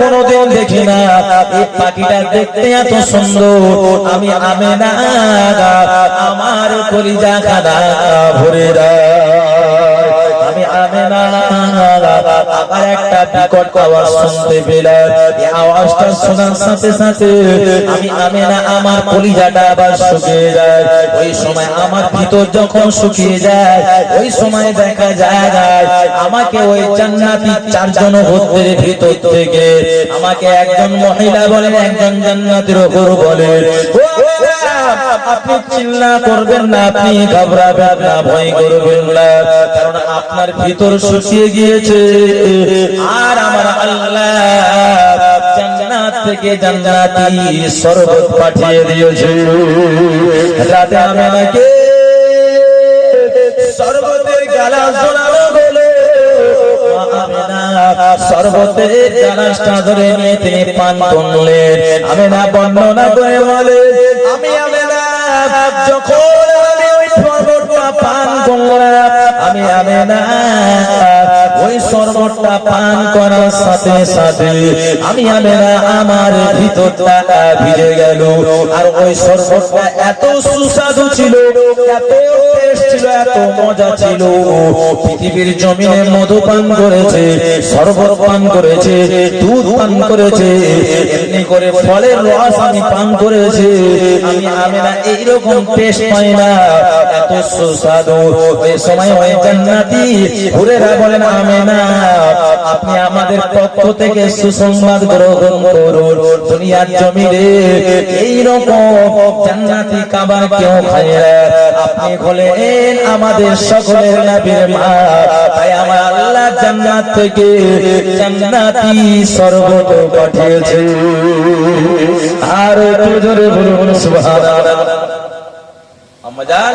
কোনোদিন দেখি না। এই পাখিটা দেখতে এত সুন্দর। আমি আমেনা আমার কলিজা খানা ভরে দা আমি আমেনা আবার একটা বিকট আওয়াজ শুনতে পেলাম। এই আওয়াজটা শোনার সাথে সাথে আমি আমেনা আমার কলিজাটা আবার শুকিয়ে যায়। ওই সময় আমার ভিতর যখন শুকিয়ে যায়, ওই সময় দেখা যায় আমাকে ওই জান্নাতি চারজন ভূতের ভিতর থেকে আমাকে একজন মহিলা বলেন, একজন জান্নাতের ওপর বলেন, "ও আপনি চিল্লা করবেন না, আপনি ঘাবড়াবেন না, ভয় করবেন না। কারণ আপনার ভিতর শুকিয়ে গিয়েছে। আর আমার আল্লাহ থেকে পাঠিয়ে দিয়েছে। রাতে আমাকে গালা ধরে আমি না বর্ণনা করে বলে, আমি আমি আমি পান আমি না ওই পান করার সাথে সাথে আমি আমি না আমার ভিতরটা ভিজে গেল। আর ওই শরবতটা এত সুস্বাদু ছিল, এত ছিল, এত মজা ছিল। পৃথিবীর জমিনে মধু পান করেছে, শরবত পান করেছে, দুধ পান করেছে, এমনি করে ফলের রস আমি পান করেছি। আমি না এইরকম টেস্ট পাই না, এত সুস্বাদু। ওই সময় ওই জান্নাতি, হুরেরা বলেন আমি না আপনি আমাদের পক্ষ থেকে সুসংবাদ গ্রহণ করুন। দুনিয়ার জমিনে এইরকম জান্নাতি খাবার কেউ খায় আপনি হলেন আমাদের সকলের নবীর মা। তাই আমার আল্লাহ জান্নাত থেকে জান্নাতি সর্বত পাঠিয়েছে। আর একটু জোরে বলুন, সুবহানাল্লাহ। আমাজান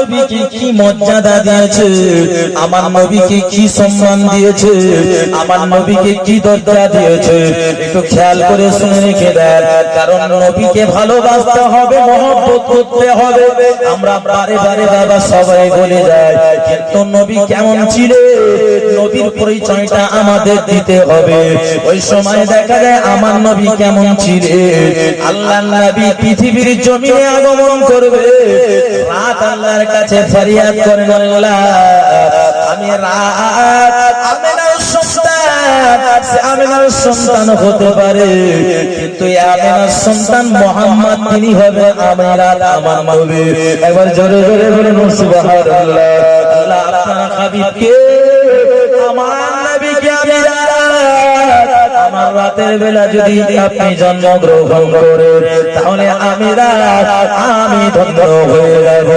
নবীকে কি মর্যাদা দিয়েছে? আমার নবীকে কি সম্মান দিয়েছে? আমার নবীকে কি দরজা দিয়েছে? একটু খেয়াল করে শুনে রেখে দেন। কারণ নবীকে ভালোবাসতে হবে, মহব্বত করতে হবে। আমরা বারে বারে বাবা সবাই বলে যায় কিন্তু নবী কেমন ছিল? নবীর পরিচয়টা আমাদের দিতে হবে। ওই সময় দেখা যায় আমার নবী কেমন ছিল? আল্লাহ নবী পৃথিবীর জমিনে আগমন করবে। রাত আল্লাহর কাছে ফরিয়াদ করেন আল্লাহ আমি রাত আমেনার সন্তান হতে পারে, কিন্তু সন্তান হবে আমার আমার একবার জোরে জোরে বলে সুবহানাল্লাহ আল্লাহ রাতের বেলা যদি আপনি জন্মগ্রহণ করেন, তাহলে আমি আমি ধন্য হয়ে যাব।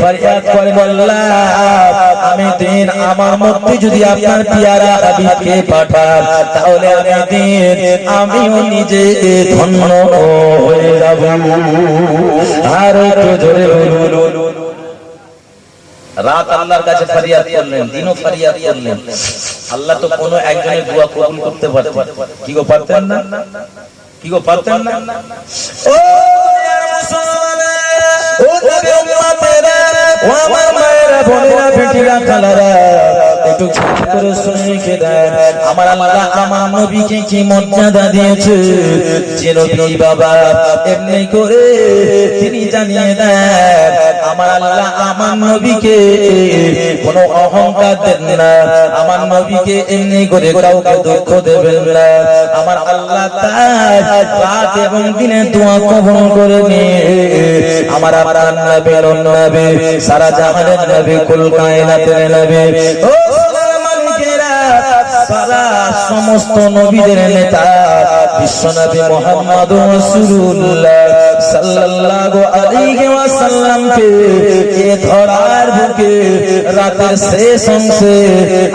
ফরিয়াদ করে বললাম, আমি দিন আমার মধ্যে যদি আপনার পিয়ারা পাঠান, তাহলে আমি দিন আমিও নিজে ধন্য হয়ে যাব। আর জোরে রাত আল্লাহর কাছে ফরিয়াদ করলেন, দিনও ফরিয়াদ করলেন। আল্লাহ তো কোনো একজনের দোয়া কবুল করতে পারতেন কি গো পারতেন না? কি গো পারতেন না? ও ও আমার মায়েরা, বোনেরা, বেটিরা, খালারা একটু খেয়াল করে শুনে রেখে দেন আমার আল্লাহ আমার নবীকে কি মর্যাদা দিয়েছে? যে নবী বাবা এমনি করে তিনি জানিয়ে দেন, আমার আল্লাহ আমার নবীকে কোনো অহংকার দেন না। আমার নবীকে এমনি করে কাউকে দুঃখ দেবেন না। আমার আল্লাহ তার রাত এবং দিনে দোয়া কবল করে নিয়ে আমার আপনার নবী নবী, সারা জাহানের নবী, কুল কায়নাতের নবী। ও সমস্ত নবীদের নেতা, বিশ্বনবী মোহাম্মদ রাসূলুল্লাহ সাল্লাল্লাহু আলাইহি এ ধরার বুকে রাতের শেষ অংশে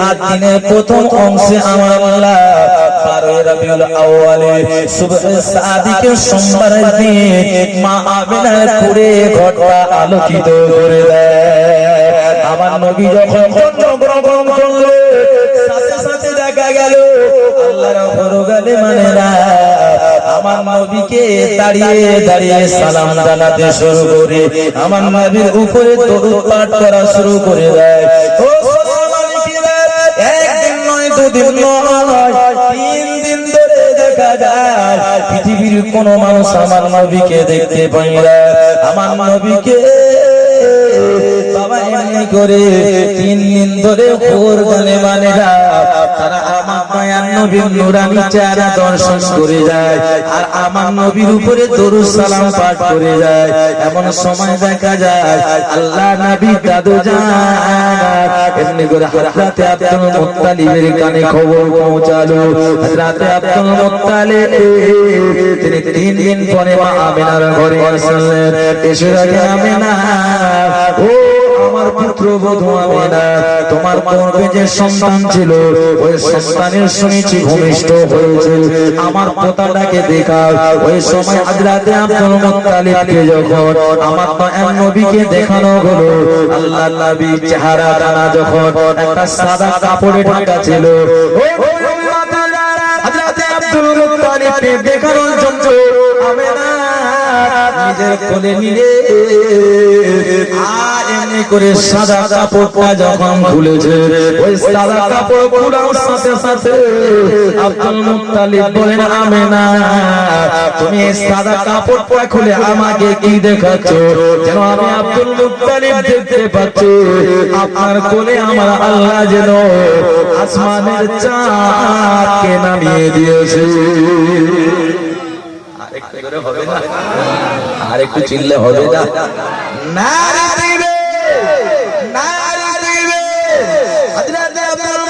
আর দিনের প্রথম অংশে আমার আল্লাহ মা ঘটটা আলোকিত করে দেয়। আমার নবী যখন দেখা গেল। আমার দাঁড়িয়ে দাঁড়িয়ে সালাম জানাতে শুরু করে, আমার উপরে পাঠ করা শুরু করে দেয়। একদিন নয়, দুদিন তিন দিন ধরে পৃথিবীর কোন মানুষ আমার নবীকে দেখতে পাই আমার নবীকে করে তিন দিন ধরে ওর গানে মানে তিনি তিন দিন পরে আমিনার ঘরে আসলেন। এসে আমিনা আমার পুত্র বধূ আমিনা তোমার পূর্বে যে সন্তান ছিল, ওই সন্তানের শুনেছি ভূমিষ্ঠ হয়েছে। আমার পোতাটাকে দেখা। ওই সময় হযরতে আব্দুল মুত্তালিবকে যখন আমার নয়ন নবীকে দেখানো হলো আল্লাহ নবী চেহারা দানা যখন একটা সাদা কাপড়ে ঢাকা ছিল ও হযরতে আব্দুল দেখানোর জন্য আমিনা নিজের কোলে নিয়ে আর করে সাদা কাপড়টা যখন খুলেছে ওই সাদা কাপড় খোলার সাথে সাথে আব্দুল মুত্তালিব বলেন আমেনা তুমি সাদা কাপড়টা খুলে আমাকে কি দেখাচ্ছ? যেন আমি আব্দুল মুত্তালিব দেখতে পাচ্ছি। আপনার কোলে আমার আল্লাহ যেন আসমানের চাঁদকে নামিয়ে দিয়েছে। আরেকটু করে হবে না? আর একটু চিল্লে হবে না।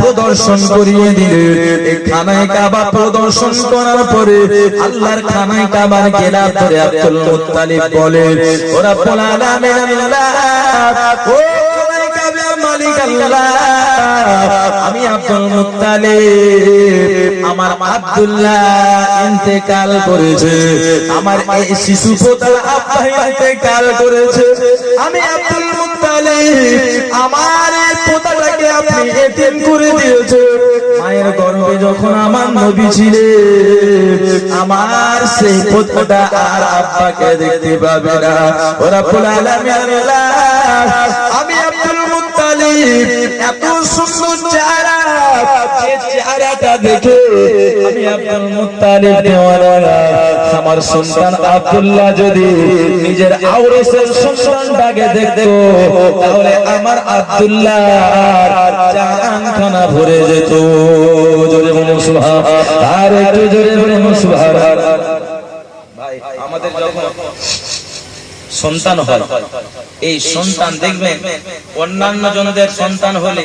প্রদর্শন করিয়ে খানায় কাবা প্রদর্শন করার পরে আল্লাহর খানায় কাবার গেলা ধরে আব্দুল ওরা আমি আব্দুল মুত্তালিব আমার আব্দুল্লাহ ইন্তেকাল করেছে, আমার এই শিশু পোতার আব্বা ইন্তেকাল করেছে, আমি আব্দুল মুত্তালিব আমার পোতাটাকে আপনি এতিম করে দিয়েছে। মায়ের গর্ভে যখন আমার নবী ছিলেন, আমার সেই পোতাটা আর আব্বাকে দেখতে পাবে না। ওরা আল্লাহ, আমি আব্দুল মুত্তালিব, এত সুন্দর চেহারা চেহারাটা দেখে আমার সন্তান আব্দুল্লাহ যদি নিজের তাহলে আমার আব্দুল্লাহ ভরে যেত। জোরে আর একটু জোরে আমাদের যখন সন্তান হয়, এই সন্তান দেখবেন, অন্যান্য জনদের সন্তান হলে